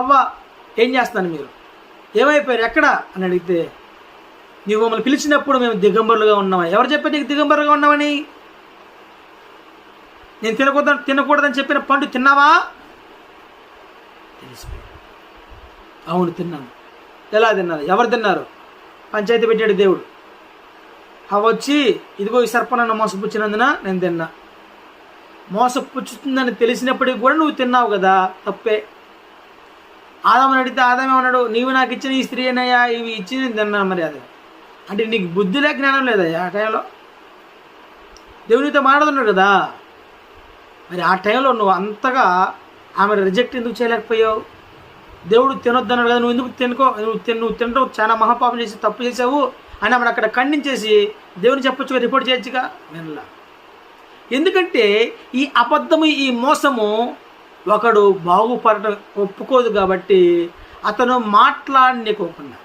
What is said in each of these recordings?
అవ్వ ఏం చేస్తాను మీరు? ఏమైపోయారు? ఎక్కడ? అని అడిగితే నీవు మమ్మల్ని పిలిచినప్పుడు మేము దిగంబరులుగా ఉన్నామా? ఎవరు చెప్పారు నీకు దిగంబరుగా ఉన్నామని నేను తినకూడదు తినకూడదని చెప్పిన పండు తిన్నావా? అవును తిన్నాను. ఎలా తిన్నారు? ఎవరు తిన్నారు? పంచాయతీ పెట్టాడు దేవుడు. అవి వచ్చి ఇదిగో ఈ సర్ప మోసపుచ్చినందున నేను తిన్నా. మోసపుచ్చుతుందని తెలిసినప్పటికీ కూడా నువ్వు తిన్నావు కదా? తప్పే. ఆదాము అడిగితే ఆదామే ఉన్నాడు నీవు నాకు ఇచ్చిన ఈ స్త్రీ అయినయ్యా ఇవి ఇచ్చింది నేను తిన్నాను మరి అది. అంటే నీకు బుద్ధి లేక జ్ఞానం లేదయ్యా ఆ టైంలో? దేవునితో మాట్లాడుతున్నాడు కదా. మరి ఆ టైంలో నువ్వు అంతగా ఆమె రిజెక్ట్ ఎందుకు చేయలేకపోయావు? దేవుడు తినొద్దన్నాడు కదా నువ్వు ఎందుకు తినుకో? నువ్వు తిన్ నువ్వు తినడం చాలా మహాపాపం చేసి తప్పు చేసావు. అని ఆమెను అక్కడ ఖండించేసి దేవుని చెప్పొచ్చుగా రిపోర్ట్ చేయొచ్చుగా? వినలా. ఎందుకంటే ఈ అబద్ధము ఈ మోసము ఒకడు బాగుపడటం ఒప్పుకోదు కాబట్టి అతను మాట్లాడనికోకుండా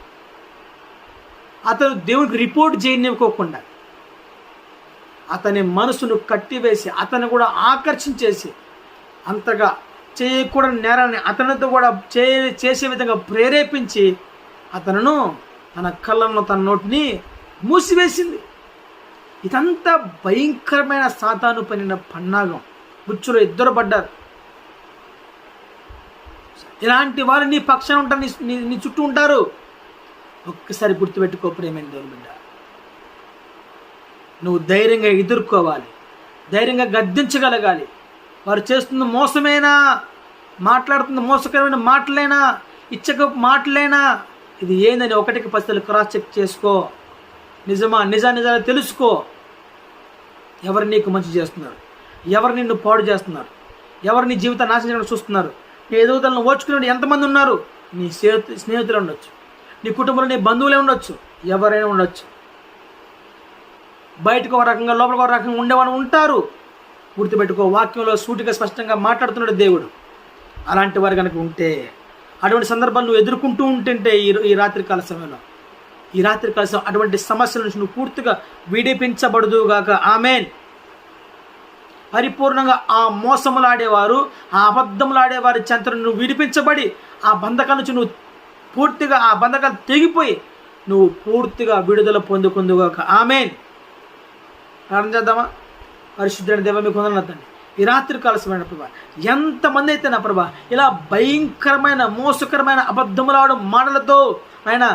అతను దేవునికి రిపోర్ట్ చేయనివ్వకోకుండా అతని మనసును కట్టివేసి అతను కూడా ఆకర్షించేసి అంతగా చేయకూడని నేరాన్ని అతనితో కూడా చే చేసే విధంగా ప్రేరేపించి అతనును తన కళ్ళను తన నోటిని మూసివేసింది. ఇదంతా భయంకరమైన సాతాను పనిన పన్నాగం. బుచ్చులో ఇద్దరు పడ్డారు. ఇలాంటి వారు నీ పక్షాన ఉంటారు నీ నీ నీ చుట్టూ ఉంటారు. ఒక్కసారి గుర్తుపెట్టుకో ప్రేమైన దేవుని బిడ్డ. నువ్వు ధైర్యంగా ఎదుర్కోవాలి. ధైర్యంగా గద్దించగలగాలి. వారు చేస్తున్న మోసమేనా మాట్లాడుతున్న మోసకరమైన మాటలేనా ఇచ్చక మాటలేనా ఇది ఏందని ఒకటికి పస్తులు క్రాస్ చెక్ చేసుకో. నిజమా నిజా నిజాలు తెలుసుకో. ఎవరు నీకు మంచి చేస్తున్నారు? ఎవరు నిన్ను పాడు చేస్తున్నారు? ఎవరు నీ జీవితాన్ని నాశనం చేయడం చూస్తున్నారు? నీ ఎదుగుదలను ఓర్చుకునే ఎంతమంది ఉన్నారు? నీ స్నేహితులు ఉండొచ్చు. నీ కుటుంబంలో నీ బంధువులే ఉండొచ్చు. ఎవరైనా ఉండొచ్చు. బయటకు ఒక రకంగా లోపలికి ఒక రకంగా ఉండేవాళ్ళు ఉంటారు. గుర్తుపెట్టుకో వాక్యంలో సూటిగా స్పష్టంగా మాట్లాడుతున్నాడు దేవుడు. అలాంటి వారు కనుక ఉంటే అటువంటి సందర్భాలు నువ్వు ఎదుర్కొంటూ ఉంటుంటే ఈ ఈ రాత్రి కాల సమయంలో. ఈ రాత్రికాల సమయం అటువంటి సమస్యల నుంచి నువ్వు పూర్తిగా విడిపించబడదు గాక ఆమెన్. పరిపూర్ణంగా ఆ మోసములాడేవారు ఆ అబద్ధములాడేవారి చెంత నువ్వు విడిపించబడి ఆ బంధకాల నుంచి నువ్వు పూర్తిగా ఆ బంధకాలు తెగిపోయి నువ్వు పూర్తిగా విడుదల పొందుకుందుగాక. ఆమెన్. ప్రార్థన చేద్దామా? పరిశుద్ధుడైన దేవ మీకు వందనతండి ఈ రాత్రి కాలసమైన ప్రభా ఎంతమంది అయితే నా ప్రభా ఇలా భయంకరమైన మోసకరమైన అబద్ధములాడు మాటలతో ఆయన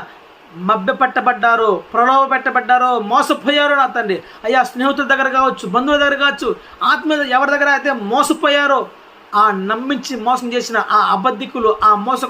మభ్య పెట్టబడ్డారో ప్రలోభ పెట్టబడ్డారో మోసపోయారో నా తండ్రి. అయ్యా స్నేహితుల దగ్గర కావచ్చు బంధువుల దగ్గర కావచ్చు ఆత్మీయ ఎవరి దగ్గర అయితే మోసపోయారో ఆ నమ్మించి మోసం చేసిన ఆ అబద్ధికులు ఆ మోసక